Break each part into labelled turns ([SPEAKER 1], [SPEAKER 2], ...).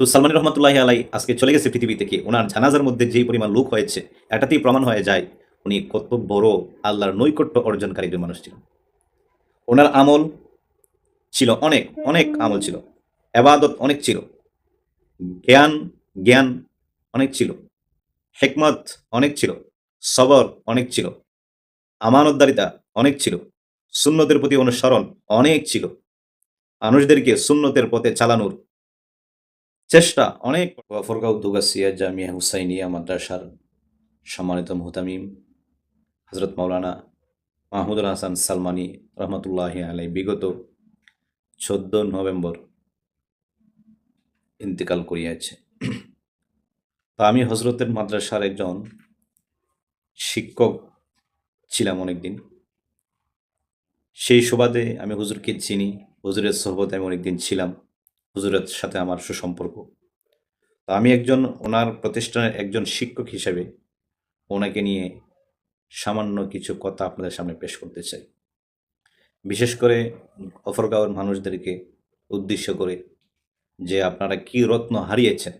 [SPEAKER 1] তো সালমান রহমতুল্লাহ আলাই আজকে চলে গেছে পৃথিবী থেকে। ওনার জানাজার মধ্যে যেই পরিমাণ লোক হয়েছে এটাতেই প্রমাণ হয়ে যায়, উনি কত বড় আল্লাহর নৈকট্য অর্জনকারী মানুষ ছিল ওনার আমল ছিল অনেক অনেক আমল ছিল। এবাদত অনেক ছিল। জ্ঞান জ্ঞান অনেক ছিল। হেকমত অনেক ছিল। সবর অনেক ছিল। আমানতদারিতা অনেক ছিল। সুন্নতের প্রতি অনুসরণ অনেক ছিল। মানুষদেরকে সুন্নতের পথে চালানোর চেষ্টা, অনেক। ফরগাউ দুগাসিয়া জামিয়া হুসাইনিয়া মাদ্রাসার সম্মানিত মুহতামিম হজরত মাওলানা মাহমুদুল হাসান সালমানি রহমতুল্লাহ আলাই বিগত চোদ্দ নভেম্বর ইন্তেকাল করিয়াছে। তা আমি হজরতের মাদ্রাসার একজন শিক্ষক ছিলাম অনেকদিন। সেই সুবাদে আমি হুজুরকে চিনি, হুজুরের সহবতে আমি অনেকদিন ছিলাম। হুজুরের সাথে আমার সুসম্পর্ক। তো আমি একজন, ওনার প্রতিষ্ঠানের একজন শিক্ষক হিসেবে ওনাকে নিয়ে সামান্য কিছু কথা আপনাদের সামনে পেশ করতে চাই। বিশেষ করে অফরগাঁওয়ের মানুষদেরকে উদ্দেশ্য করে যে আপনারা কি রত্ন হারিয়েছেন,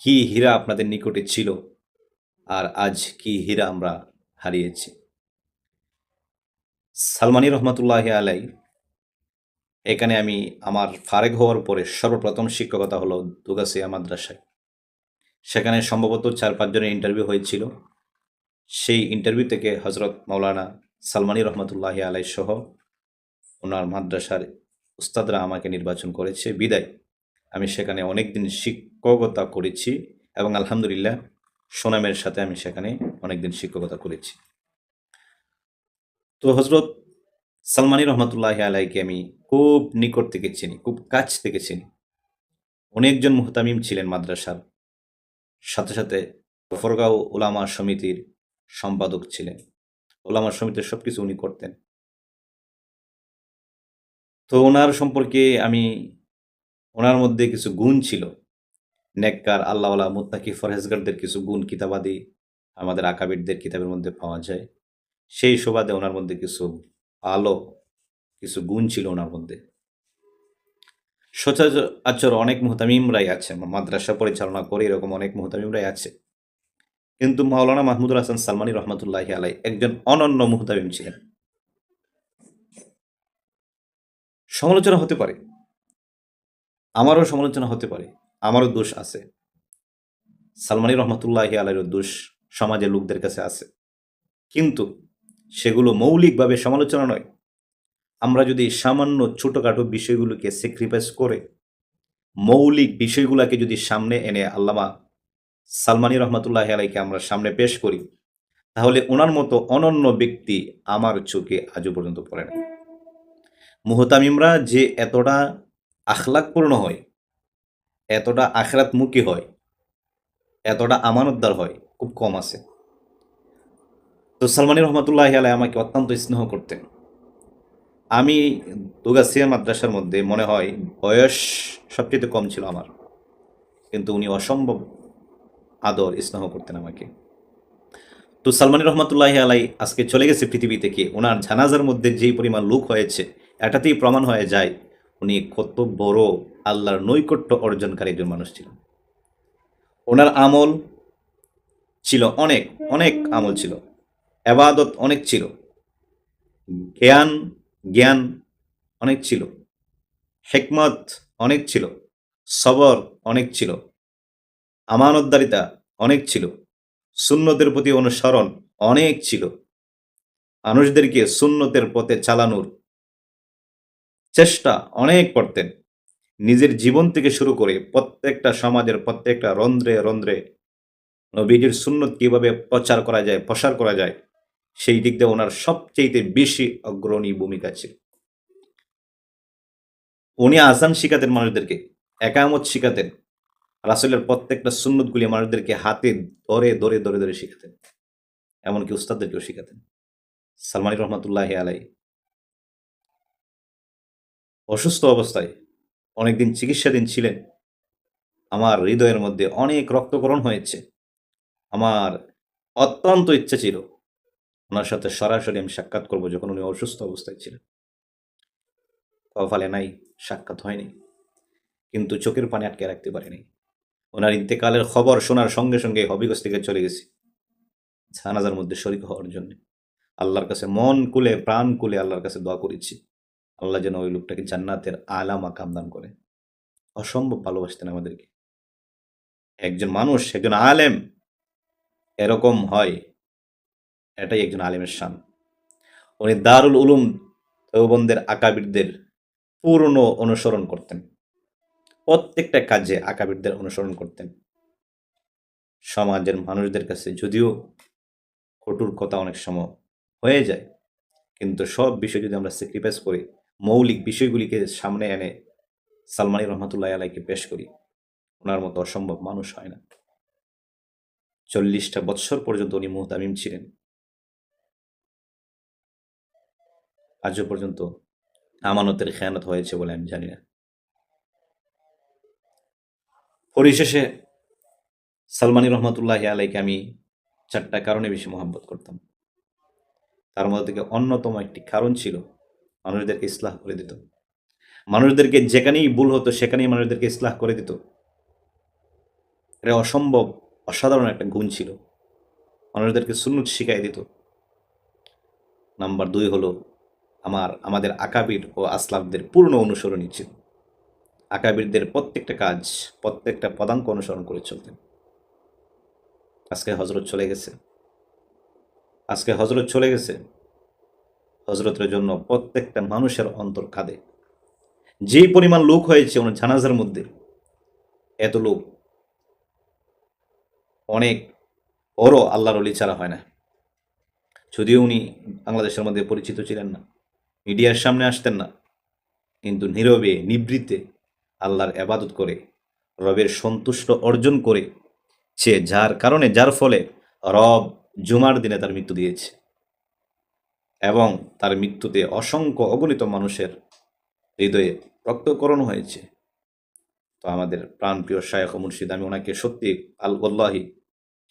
[SPEAKER 1] কি হীরা আপনাদের নিকটে ছিল আর আজ কি হীরা আমরা হারিয়েছি। সালমানি রহমতুল্লাহ আলাই এখানে আমি আমার ফারেক হওয়ার পরে সর্বপ্রথম শিক্ষকতা হলো দুগাসিয়া মাদ্রাসায়। সেখানে সম্ভবত চার পাঁচজনের ইন্টারভিউ হয়েছিল। সেই ইন্টারভিউ থেকে হজরত মাওলানা সালমানি রহমতুল্লাহ আলাই সহ ওনার মাদ্রাসার উস্তাদরা আমাকে নির্বাচন করেছে। বিদায়। আমি সেখানে অনেক দিন শিক্ষকতা করেছি এবং আলহামদুলিল্লাহ সোনামের সাথে আমি সেখানে অনেক দিন শিক্ষকতা করেছি। তো হজরত সালমানি রহমতুল্লাহ আলাইকে আমি খুব নিকট থেকে চিনি, খুব কাছ থেকে চিনি। অনেকজন মুহতামিম ছিলেন মাদ্রাসার। সাথে সাথে গফরগাঁও ওলামা সমিতির সম্পাদক ছিলেন। ওলামা সমিতির সব কিছু উনি করতেন। তো ওনার সম্পর্কে আমি, ওনার মধ্যে কিছু গুণ ছিল। নেককার, আল্লাহওয়ালা, মুত্তাকি, ফরহেজগারদের কিছু গুণ কিতাবাদি আমাদের আকাবিরদের কিতাবের মধ্যে পাওয়া যায়। সেই সুবাদে ওনার মধ্যে কিছু আলো, কিছু গুণ ছিল ওনার মধ্যে। সচরাচর অনেক মুহতামিমরাই আছে মাদ্রাসা পরিচালনা করে এরকম অনেক মুহতামিমরাই আছে। কিন্তু মাওলানা মাহমুদুল হাসান সালমানি রহমতুল্লাহ আলাই একজন অনন্য মুহতামিম ছিলেন। সমালোচনা হতে পারে। আমারও সমালোচনা হতে পারে। আমারও দোষ আছে। সালমানি রহমতুল্লাহ আলাইয়ের দোষ সমাজের লোকদের কাছে আছে। কিন্তু সেগুলো মৌলিকভাবে সমালোচনা নয়। আমরা যদি সামান্য ছোটোখাটো বিষয়গুলোকে স্যাক্রিফাইস করে, মৌলিক বিষয়গুলোকে যদি সামনে এনে আল্লামা সালমানি রহমতুল্লাহ আলাইকে আমরা সামনে পেশ করি, তাহলে ওনার মতো অনন্য ব্যক্তি আমার চোখে আজও পর্যন্ত পড়ে না। মুহতামিমরা যে এতটা আখলাকপূর্ণ হয়, এতটা আখরাতমুখী হয়, এতটা আমানতদার হয়, খুব কম আছে। তো সালমানি রহমতুল্লাহ আলাই আমাকে অত্যন্ত স্নেহ করতেন। আমি দুগাসিয়া মাদ্রাসার মধ্যে মনে হয় বয়স সবচেয়ে কম ছিল আমার। কিন্তু উনি অসম্ভব আদর, স্নেহ করতেন আমাকে। তো সালমানি রহমতুল্লাহ আলাই আজকে চলে গেছে পৃথিবী থেকে। ওনার জানাজার মধ্যে যেই পরিমাণ লোক হয়েছে, এটাতেই প্রমাণ হয়ে যায় উনি কত বড় আল্লাহর নৈকট্য অর্জনকারী একজন মানুষ ছিলেন। ওনার আমল ছিল অনেক অনেক আমল ছিল। এবাদত অনেক ছিল। জ্ঞান জ্ঞান অনেক ছিল। হেকমত অনেক ছিল। সবর অনেক ছিল। আমানতদারিতা অনেক ছিল। সুন্নতের প্রতি অনুসরণ অনেক ছিল। মানুষদেরকে সুন্নতের পথে চালানোর চেষ্টা অনেক করতেন। নিজের জীবন থেকে শুরু করে প্রত্যেকটা সমাজের প্রত্যেকটা রন্ধ্রে রন্ধ্রে নবীজির সুন্নত কীভাবে প্রচার করা যায়, প্রসার করা যায় সেই দিক দিয়ে ওনার সবচেয়ে বেশি অগ্রণী ভূমিকা ছিল। উনি আসান শিখাতেন মানুষদেরকে, একামত শিখাতেন রাসুলের প্রত্যেকটা সুন্নতগুলি মানুষদেরকে হাতে ধরে ধরে ধরে ধরে শিখাতেন এমনকি উস্তাদদেরকেও শিখাতেন সালমানি রহমতুল্লাহ আলাই অসুস্থ অবস্থায় অনেকদিন চিকিৎসাধীন ছিলেন। আমার হৃদয়ের মধ্যে অনেক রক্তকরণ হয়েছে। আমার অত্যন্ত ইচ্ছা ছিল ওনার সাথে সরাসরি আমি সাক্ষাৎ করব যখন উনি অসুস্থ অবস্থায় ছিলেন। কপালে নাই, সাক্ষাৎ হয়নি। কিন্তু চোখের পানি আটকে রাখতে পারিনি। ওনার ইন্তেকালের খবর শোনার সঙ্গে সঙ্গে হবিগঞ্জ থেকে চলে গেছি। জানাজার মধ্যে শরিক হওয়ার জন্য। আল্লাহর কাছে মন কুলে প্রাণ কুলে আল্লাহর কাছে দোয়া করেছি। আল্লাহ যেন ওই লোকটাকে জান্নাতের আলা মাকাম দান করে। অসম্ভব ভালোবাসতেন আমাদেরকে। একজন মানুষ, একজন আলেম, এরকম হয়। এটাই একজন আলিমের শান। উনি দারুল উলুম দেওবন্দের আকাবিরদের পূর্ণ অনুসরণ করতেন। প্রত্যেকটা কাজে আকাবিরদের অনুসরণ করতেন। সমাজের মানুষদের কাছে যদিও কটুর কথা অনেক সময় হয়ে যায়, কিন্তু সব বিষয় যদি আমরা স্যাক্রিফাইস করি, মৌলিক বিষয়গুলিকে সামনে এনে সালমানি রহমতুল্লাহ আলাইকে পেশ করি, ওনার মতো অসম্ভব মানুষ হয় না। চল্লিশটা বৎসর পর্যন্ত উনি মুহতামিম ছিলেন। আজও পর্যন্ত আমানতের খেয়ানত হয়েছে বলে আমি জানি না। পরিশেষে সালমানি রহমতুল্লাহ আলাইকে আমি চারটা কারণে বেশি মোহাম্মত করতাম। তার মধ্যে থেকে অন্যতম একটি কারণ ছিল মানুষদেরকে ইসলাহ করে দিত। মানুষদেরকে যেখানেই ভুল হতো, সেখানেই মানুষদেরকে ইসলাহ করে দিত। এটা অসম্ভব, অসাধারণ একটা গুণ ছিল। মানুষদেরকে সুন্নত শিখাই দিত। নাম্বার দুই হলো আমার, আমাদের আকাবির ও আসলাফদের পূর্ণ অনুসরণই ছিল। আকাবিরদের প্রত্যেকটা কাজ, প্রত্যেকটা পদাঙ্ক অনুসরণ করে চলতেন। আজকে হজরত চলে গেছে। আজকে হজরত চলে গেছে। হজরতের জন্য প্রত্যেকটা মানুষের অন্তর কাঁদে। যেই পরিমাণ লোক হয়েছে ওনার জানাজার মধ্যে, এত লোক। অনেক বড় আল্লাহর অলি ছাড়া হয় না। যদিও উনি বাংলাদেশের মধ্যে পরিচিত ছিলেন না। মিডিয়ার সামনে আসতেন না। কিন্তু নীরবে নিবৃত্তে আল্লাহর এবাদত করে, রবের সন্তুষ্ট অর্জন করে সে যার কারণে, যার ফলে রব জুমার দিনে তার মৃত্যু দিয়েছে এবং তার মৃত্যুতে অসংখ্য অগণিত মানুষের হৃদয়ে রক্তকরণ হয়েছে। তো আমাদের প্রাণপ্রিয় শায়খ ও মুর্শিদ, আমি ওনাকে সত্যি আল আল্লাহি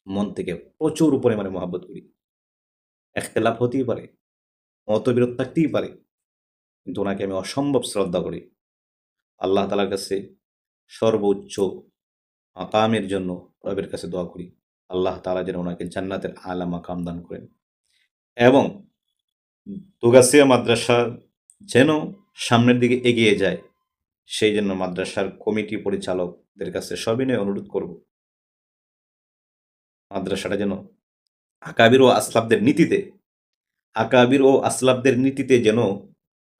[SPEAKER 1] মন থেকে প্রচুর পরিমাণে মহাব্বত করি। একতলাপ হতেই পারে। মতবিরোধ থাকতেই পারে, কিন্তু ওনাকে আমি অসম্ভব শ্রদ্ধা করি। আল্লাহ তালার কাছে সর্বোচ্চ মাকামের জন্য রবের কাছে দোয়া করি। আল্লাহ তালা যেন ওনাকে জান্নাতের আলা মাকাম দান করেন। এবং দুগাসিয়া মাদ্রাসা যেন সামনের দিকে এগিয়ে যায়, সেই জন্য মাদ্রাসার কমিটি পরিচালকদের কাছে সবিনয় অনুরোধ করব। মাদ্রাসাটা যেন আকাবির ও আসলাবদের নীতিতে আকাবির ও আসলাবদের নীতিতে যেন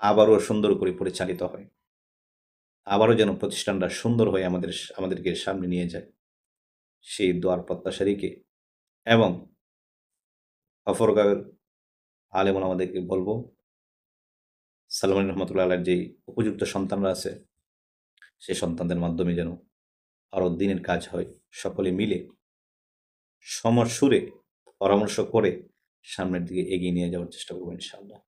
[SPEAKER 1] আবারও সুন্দর করে পরিচালিত হয়। আবারও যেন প্রতিষ্ঠানটা সুন্দর হয়ে আমাদের আমাদেরকে সামনে নিয়ে যায় সেই দোয়ার প্রত্যাশারীকে এবং গফরগাঁয়ের আলেমন আমাদেরকে বলব সালমান রহমতুল্লাহ আল্লাহর যেই উপযুক্ত সন্তানরা আছে সেই সন্তানদের মাধ্যমে যেন আরও দিনের কাজ হয়। সকলে মিলে সমর সুরে পরামর্শ করে সামনের দিকে এগিয়ে নিয়ে যাওয়ার চেষ্টা করব ইনশাআল্লাহ।